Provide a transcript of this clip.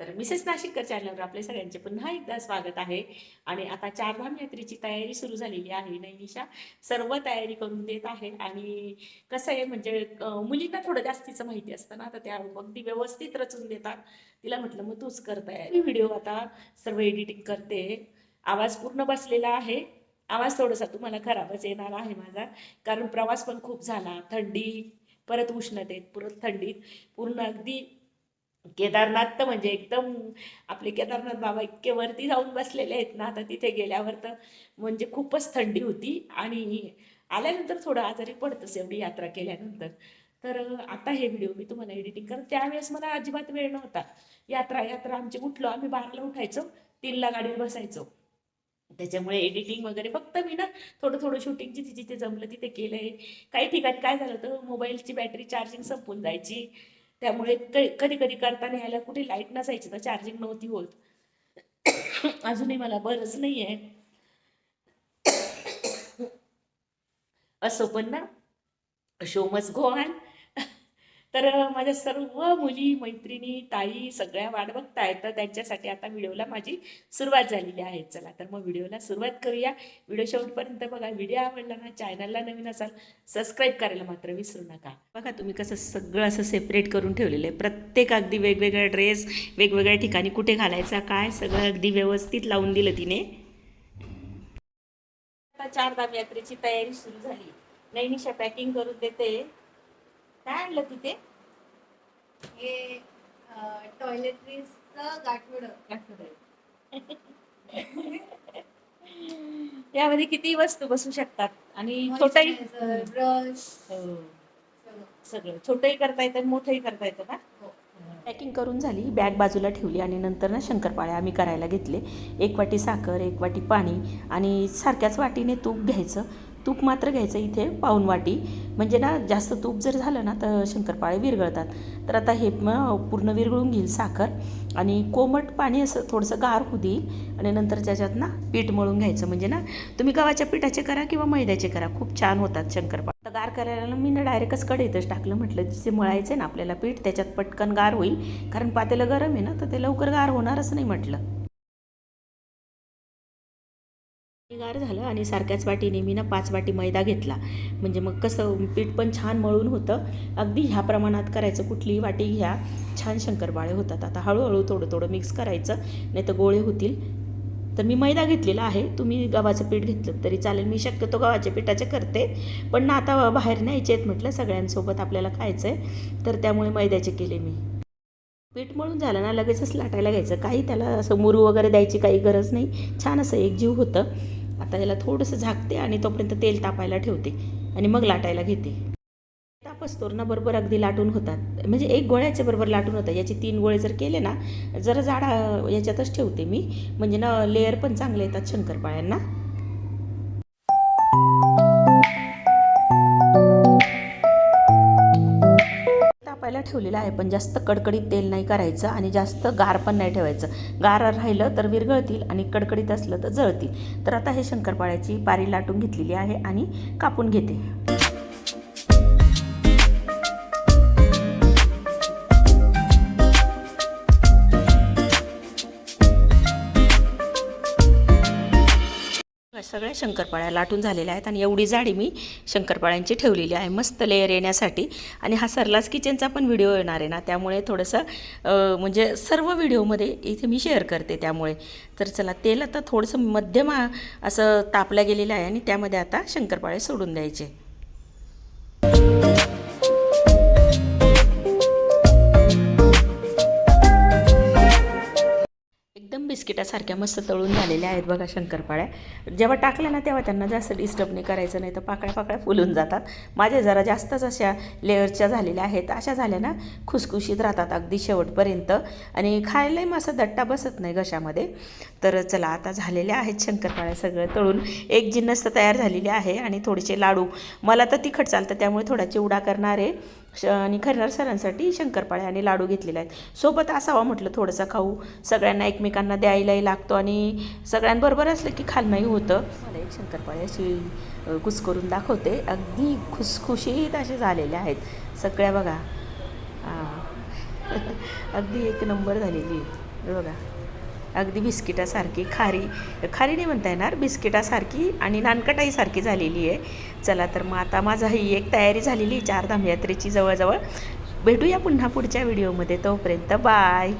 तर मिसेस नाशिककर चॅनलवर आपले सगळ्यांचे पुन्हा एकदा स्वागत आहे. आणि आता चारधाम यात्रेची तयारी सुरू झालेली आहे नैनिशा. सर्व तयारी करून देत आहे. आणि कसं आहे म्हणजे मुलींना थोडं जास्तीचं माहिती असतं ना तर त्या अगदी व्यवस्थित रचून देतात. तिला म्हटलं मग तूच करताय व्हिडिओ आता सर्व एडिटिंग करते. आवाज पूर्ण बसलेला आहे. आवाज थोडासा तुम्हाला खराबच येणार आहे माझा कारण प्रवास पण खूप झाला. थंडी परत उष्णतेत परत थंडीत. पूर्ण अगदी केदारनाथ तर म्हणजे एकदम आपले केदारनाथ बाबा इतके वरती जाऊन बसलेले आहेत ना आता तिथे गेल्यावर तर म्हणजे खूपच थंडी होती आणि आल्यानंतर थोडं आजारी पडतंच एवढी यात्रा केल्यानंतर. तर आता हे व्हिडिओ मी तुम्हाला एडिटिंग कारण त्यावेळेस मला अजिबात वेळ नव्हता. यात्रा यात्रा आमची उठलो आम्ही बाराला उठायचो तीनला गाडीवर बसायचो. त्याच्यामुळे एडिटिंग वगैरे फक्त मी ना थोडं थोडं शूटिंग जिथे जिथे जमलं तिथे केलंय. काही ठिकाणी काय झालं तर मोबाईलची बॅटरी चार्जिंग संपून जायची. त्यामुळे कधी कधी करताना यायला कुठे लाइट नसायची तर चार्जिंग नव्हती होत. अजूनही मला बरंच नाही आहे असो पण ना. शो मस गो ऑन तर माझ्या सर्व मुली मैत्रिणी ताई सगळ्या वाट बघतायत. तर त्यांच्यासाठी आता व्हिडिओला माझी सुरुवात झालेली आहे. चला तर मग व्हिडिओला सुरुवात करूया. व्हिडिओ शेवटपर्यंत बघा. व्हिडिओ आवडला ना चॅनलला नवीन असाल सबस्क्राईब करायला मात्र विसरू नका. बघा तुम्ही कसं सगळं असं सेपरेट करून ठेवलेलं आहे. प्रत्येक अगदी वेगवेगळा ड्रेस वेगवेगळ्या ठिकाणी कुठे घालायचा काय सगळं अगदी व्यवस्थित लावून दिलं तिने. आता चारधाम यात्रेची तयारी सुरू झाली. नैनिशा पॅकिंग करून देते. काय आणलं तिथे? हे टॉयलेटरीजचं गाठोडं यामध्ये किती वस्तू बसू शकतात? आणि छोटंही ब्रश. हो, सगळं. छोटंही करता येतं आणि मोठंही करता येतं ना हो. पॅकिंग करून झाली बॅग बाजूला ठेवली आणि नंतर ना शंकरपाळ्या आम्ही करायला घेतले. एक वाटी साखर एक वाटी पाणी आणि सारख्याच वाटीने तूप घ्यायचं. तूप मात्र घ्यायचं इथे पाऊन वाटी म्हणजे ना जास्त तूप जर झालं ना तर शंकरपाळे विरघळतात. तर आता हे मग पूर्ण विरघळून घेईल साखर. आणि कोमट पाणी असं थोडंसं गार होऊ देईल. आणि नंतर त्याच्यात ना पीठ मळून घ्यायचं. म्हणजे ना तुम्ही गव्हाच्या पिठाचे करा किंवा मैद्याचे करा. खूप छान होतात शंकरपाळे. आता गार करायला मी ना डायरेक्टच कढईतच टाकलं. म्हटलं जे मळायचं आहे ना आपल्याला पीठ त्याच्यात पटकन गार होईल. कारण पातेलं गरम आहे ना तर ते लवकर गार होणारच नाही म्हटलं. गार झालं आणि सारख्याच वाटीने मी ना पाच वाटी मैदा घेतला. म्हणजे मग कसं पीठ पण छान मळून होतं. अगदी ह्या प्रमाणात करायचं कुठलीही वाटी घ्या. छान शंकरपाळे होतात. आता हळूहळू थोडं थोडं मिक्स करायचं नाही तर गोळे होतील. तर मी मैदा घेतलेला आहे. तुम्ही गव्हाचं पीठ घेतलं तरी चालेल. मी शक्यतो गव्हाच्या पिठाचे करते. पण ना आता बाहेर न्यायचे आहेत म्हटलं सगळ्यांसोबत आपल्याला खायचं आहे तर त्यामुळे मैद्याचे केले मी. पीठ मळून झालं ना लगेचच लाटायला घ्यायचं. काही त्याला असं मुरू वगैरे द्यायची काही गरज नाही. छान असं एकजीव होतं. आता याला थोडंसं झाकते आणि तोपर्यंत तेल तापायला ठेवते आणि मग लाटायला घेते. तापस्तोर ना बरोबर अगदी लाटून होतात. म्हणजे एक गोळ्याच्या बरोबर लाटून होतात. याचे तीन गोळे जर केले ना जरा जाडा याच्यातच ठेवते मी. म्हणजे ना लेअर पण चांगले येतात शंकरपाळ्यांना. ठेवलेलं आहे पण जास्त कडकडीत तेल नाही करायचं आणि जास्त गार पण नाही ठेवायचं. गार राहिलं तर विरघळतील आणि कडकडीत असलं तर जळतील. तर आता हे शंकरपाळ्याची पारी लाटून घेतलेली आहे आणि कापून घेते. सगळ्या शंकरपाळ्या लाटून झालेल्या आहेत आणि एवढी जाडी मी शंकरपाळ्यांची ठेवलेली आहे. मस्त लेअर येण्यासाठी. आणि हा सरलास किचनचा पण व्हिडिओ येणार आहे ना त्यामुळे थोडंसं म्हणजे सर्व व्हिडिओमध्ये इथे मी शेअर करते त्यामुळे. तर चला तेल आता थोडंसं मध्यम असं तापलं गेलेलं आहे आणि त्यामध्ये आता शंकरपाळे सोडून द्यायचे. बिस्किटासारख्या मस्त तळून झालेल्या आहेत बघा शंकरपाळ्या. जेव्हा टाकल्या ना तेव्हा त्यांना जास्त डिस्टर्ब नाही करायचं नाही तर पाकळ्या पाकळ्या फुलून जातात. माझ्या जरा जास्तच अशा लेअरच्या झालेल्या आहेत. अशा झाल्या ना खुसखुशीत राहतात अगदी शेवटपर्यंत. आणि खायलाही मग असं दट्टा बसत नाही घशामध्ये. तर चला आता झालेल्या आहेत शंकरपाळ्या सगळं तळून. एक जिन्नस तर तयार झालेली आहे आणि थोडेसे लाडू. मला तर तिखट चालतं त्यामुळे थोडा चिवडा करणार आहे. आणि खरणार सरांसाठी शंकरपाळ्या आणि लाडू घेतलेले आहेत. सोबत असावा म्हटलं थोडंसं खाऊ. सगळ्यांना एकमेकांना द्यायलाही लागतो आणि सगळ्यांबरोबर असलं की खालनाही होतं. मला एक शंकरपाळी अशी अ, कुस्करून दाखवते. अगदी खुसखुशीत असे झालेले आहेत. सगळ्या बघा. अगदी एक नंबर झालेली आहे. बघा. अगदी बिस्किटासारखी खारी. खारी नाही म्हणता येणार बिस्किटासारखी आणि नानकटाईसारखी झालेली आहे. चला तर मग आता माझा ही एक तयारी झालेली चार चारधाम यात्रेची जवळजवळ. भेटूया पुन्हा पुढच्या व्हिडिओमध्ये तोपर्यंत बाय.